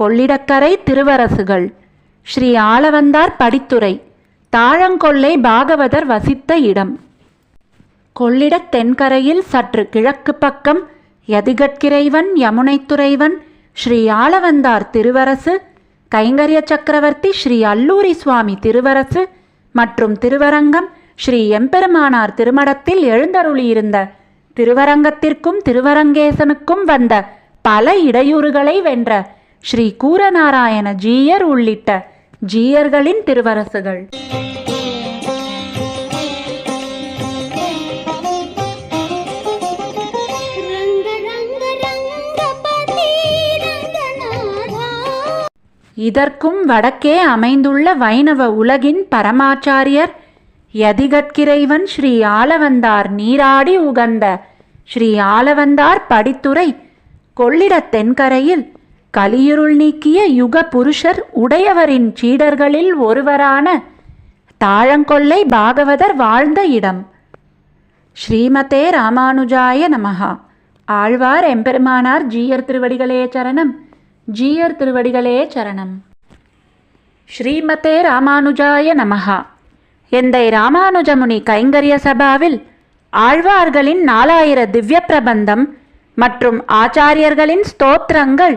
கொள்ளிடக்கரை திருவரசுகள். ஸ்ரீ ஆளவந்தார் படித்துறை. தாழங்கொல்லை பாகவதர் வசித்த இடம். கொள்ளிடத் தென்கரையில் சற்று கிழக்கு பக்கம் யதிகட்கிறைவன் யமுனைத்துறைவன் ஸ்ரீ ஆளவந்தார் திருவரசு கைங்கரிய சக்கரவர்த்தி ஸ்ரீ அல்லூரி சுவாமி திருவரசு மற்றும் திருவரங்கம் ஸ்ரீ எம்பெருமானார் திருமடத்தில் எழுந்தருளியிருந்த திருவரங்கத்திற்கும் திருவரங்கேசனுக்கும் வந்த பல இடையூறுகளை வென்ற ஸ்ரீ கூரநாராயண ஜீயர் உள்ளிட்ட ஜீயர்களின் திருவரசுகள். இதற்கும் வடக்கே அமைந்துள்ள வைணவ உலகின் பரமாச்சாரியர் யதிகற்கிறைவன் ஸ்ரீ ஆலவந்தார் நீராடி உகந்த ஸ்ரீ ஆலவந்தார் படித்துறை கொள்ளிட தென்கரையில் கலியுருள் நீக்கிய யுக புருஷர் உடையவரின் சீடர்களில் ஒருவரான தாழங்கொல்லை பாகவதர் வாழ்ந்த இடம். ஸ்ரீமதே ராமானுஜாய நமகா ஆழ்வார் எம்பெருமானார் ஜீயர் திருவடிகளே சரணம். ஜீயர் திருவடிகளே சரணம். ஸ்ரீமதே ராமானுஜாய நமஹா. எந்தை ராமானுஜமுனி கைங்கரிய சபாவில் ஆழ்வார்களின் நாலாயிர திவ்ய பிரபந்தம் மற்றும் ஆச்சாரியர்களின் ஸ்தோத்திரங்கள்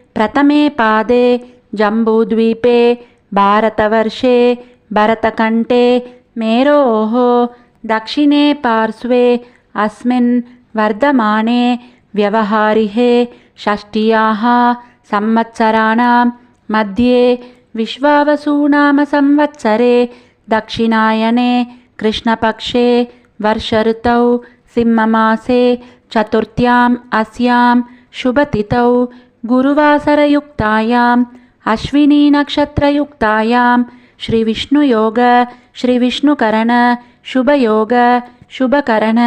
प्रथमे पादे जम्बूद्वीपे भारतवर्षे भरतकण्ठे मेरोः दक्षिणे पार्श्वे अस्मिन् वर्धमाने व्यवहारिहे षष्ट्याः संवत्सराणां मध्ये विश्वावसूनामसंवत्सरे दक्षिणायने कृष्णपक्षे वर्षऋतौ सिंहमासे चतुर्थ्याम् अस्यां शुभतिथौ गुरुवासरयुक्तायाम् अश्विनीनक्षत्रयुक्तायां श्रीविष्णुयोग श्रीविष्णुकरण शुभयोग शुभकरण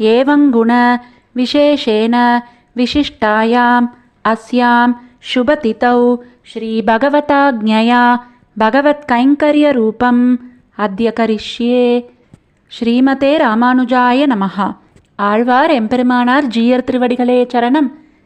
एवं गुण विशेषेण विशिष्टायाम् अस्यां शुभतिथौ श्रीभगवताज्ञया भगवत्कैङ्कर्यरूपम् अद्य करिष्ये ஸ்ரீமதே ராமானுஜாய நமஹா ஆழ்வார் எம்பெருமானார் ஜீயர் திருவடிகளே சரணம்